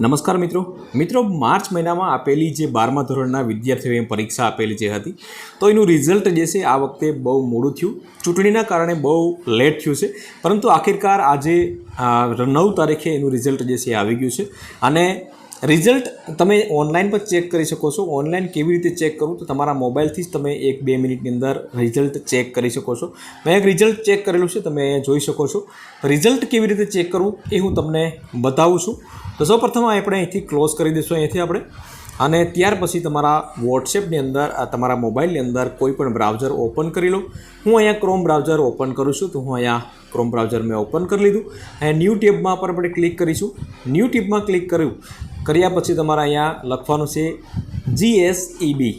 નમસ્કાર મિત્રો. મિત્રો, માર્ચ મહિનામાં આપેલી જે બારમા ધોરણના વિદ્યાર્થીઓએ પરીક્ષા આપેલી જે હતી, તો એનું રિઝલ્ટ જે છે, આ વખતે બહુ મોડું થયું. ચૂંટણીના કારણે બહુ લેટ થયું છે, પરંતુ આખિરકાર આજે નવ તારીખે એનું રિઝલ્ટ જે છે, એ આવી ગયું છે. અને રિઝલ્ટ તમે ઓનલાઈન પણ ચેક કરી શકો છો. ઓનલાઈન કેવી રીતે ચેક કરવું તો તમારા મોબાઈલથી જ તમે એક બે મિનિટની અંદર રિઝલ્ટ ચેક કરી શકો છો. મેં એક રિઝલ્ટ ચેક કરેલું છે, તમે અહીંયા જોઈ શકો છો. રિઝલ્ટ કેવી રીતે ચેક કરવું એ હું તમને બતાવું છું. તો સૌપ્રથમ આપણે અહીંથી ક્લોઝ કરી દઈશું, અહીંથી આપણે. અને ત્યાર પછી તમારા વોટ્સએપની અંદર તમારા મોબાઈલની અંદર કોઈ પણ બ્રાઉઝર ઓપન કરી લો. હું અહીંયા ક્રોમ બ્રાઉઝર ઓપન કરું છું, તો હું અહીંયા ક્રોમ બ્રાઉઝર મેં ઓપન કરી લીધું. અહીંયા ન્યૂ ટેબમાં પર આપણે ક્લિક કરીશું. ન્યૂ ટેબમાં ક્લિક કર્યું કર્યા પછી તમારે અહીંયા લખવાનું છે જીએસઈબી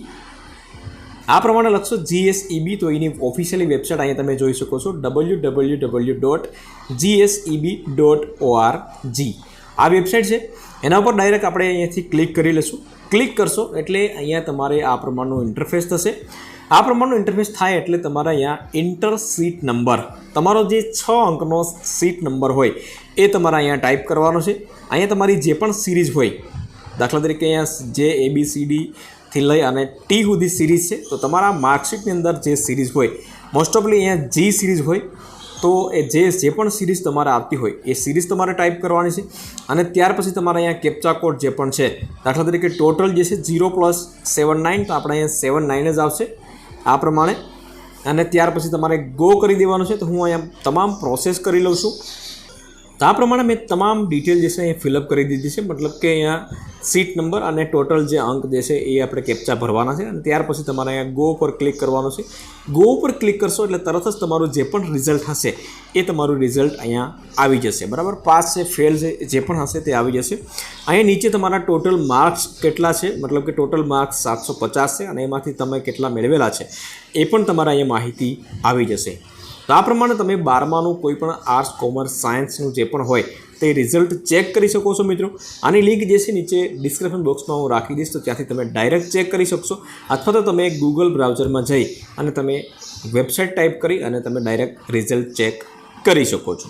આ પ્રમાણે લખશો જીએસઈબી તો એની ઓફિશિયલી વેબસાઇટ અહીંયા તમે જોઈ શકો છો W W W dot GSEB dot OR G આ વેબસાઇટ છે. એના ઉપર ડાયરેક્ટ આપણે અહીંયાથી ક્લિક કરી લઈશું. ક્લિક કરશો એટલે અહીંયા તમારે આ પ્રમાણનું ઇન્ટરફેસ થશે. આ પ્રમાણનું ઇન્ટરફેસ થાય એટલે તમારે અહીંયા ઇન્ટર સીટ નંબર તમારો જે છ અંકનો સીટ નંબર હોય, એ તમારે અહીંયા ટાઈપ કરવાનો છે. અહીંયા તમારી જે પણ સિરીઝ હોય, દાખલા તરીકે અહીંયા જે એ બી સી ડીથી લઈ અને ટી સુધી સિરીઝ છે, તો તમારા માર્કશીટની અંદર જે સિરીઝ હોય મોસ્ટ ઓફલી અહીંયા જી સિરીઝ હોય તો એ જે જે પણ સિરીઝ તમારે આવતી હોય, એ સિરીઝ તમારે ટાઈપ કરવાની છે અને ત્યાર પછી તમારે અહીંયા કેપ્ચા કોડ જે પણ છે, દાખલા તરીકે ટોટલ જે છે ઝીરો પ્લસ સેવન નાઇન તો આપણે અહીંયા સેવન નાઇન જ આવશે આ પ્રમાણે. અને ત્યાર પછી તમારે ગો કરી દેવાનું છે, તો હું અહીંયા તમામ પ્રોસેસ કરી લઉં છું. તો આ પ્રમાણે મેં તમામ ડિટેલ જે છે અહીંયા ફિલઅપ કરી દીધી છે, મતલબ કે અહીંયા સીટ નંબર અને ટોટલ જે અંક જે છે એ આપણે કેપ્ચા ભરવાના છે. અને ત્યાર પછી તમારે અહીંયા ગો પર ક્લિક કરવાનું છે. ગો પર ક્લિક કરશો એટલે તરત જ તમારું જે પણ રિઝલ્ટ હશે એ તમારું રિઝલ્ટ અહીંયા આવી જશે. બરાબર? પાસ છે ફેલ છે, જે પણ હશે તે આવી જશે. અહીંયા નીચે તમારા ટોટલ માર્ક્સ કેટલા છે? મતલબ કે ટોટલ માર્ક્સ સાતસો પચાસ છે અને એમાંથી તમે કેટલા મેળવેલા છે એ પણ તમારા અહીંયા માહિતી આવી જશે. તો આ પ્રમાણે તમે બારમાનું કોઈ પણ આર્ટ્સ કોમર્સ સાયન્સનું જે પણ હોય તે રિઝલ્ટ ચેક કરી શકો છો મિત્રો. આની લિંક જે છે નીચે ડિસ્ક્રિપ્શન બોક્સમાં હું રાખી દઈશ, તો ત્યાંથી તમે ડાયરેક્ટ ચેક કરી શકશો. અથવા તો તમે ગૂગલ બ્રાઉઝરમાં જઈ અને તમે વેબસાઇટ ટાઈપ કરી અને તમે ડાયરેક્ટ રિઝલ્ટ ચેક કરી શકો છો.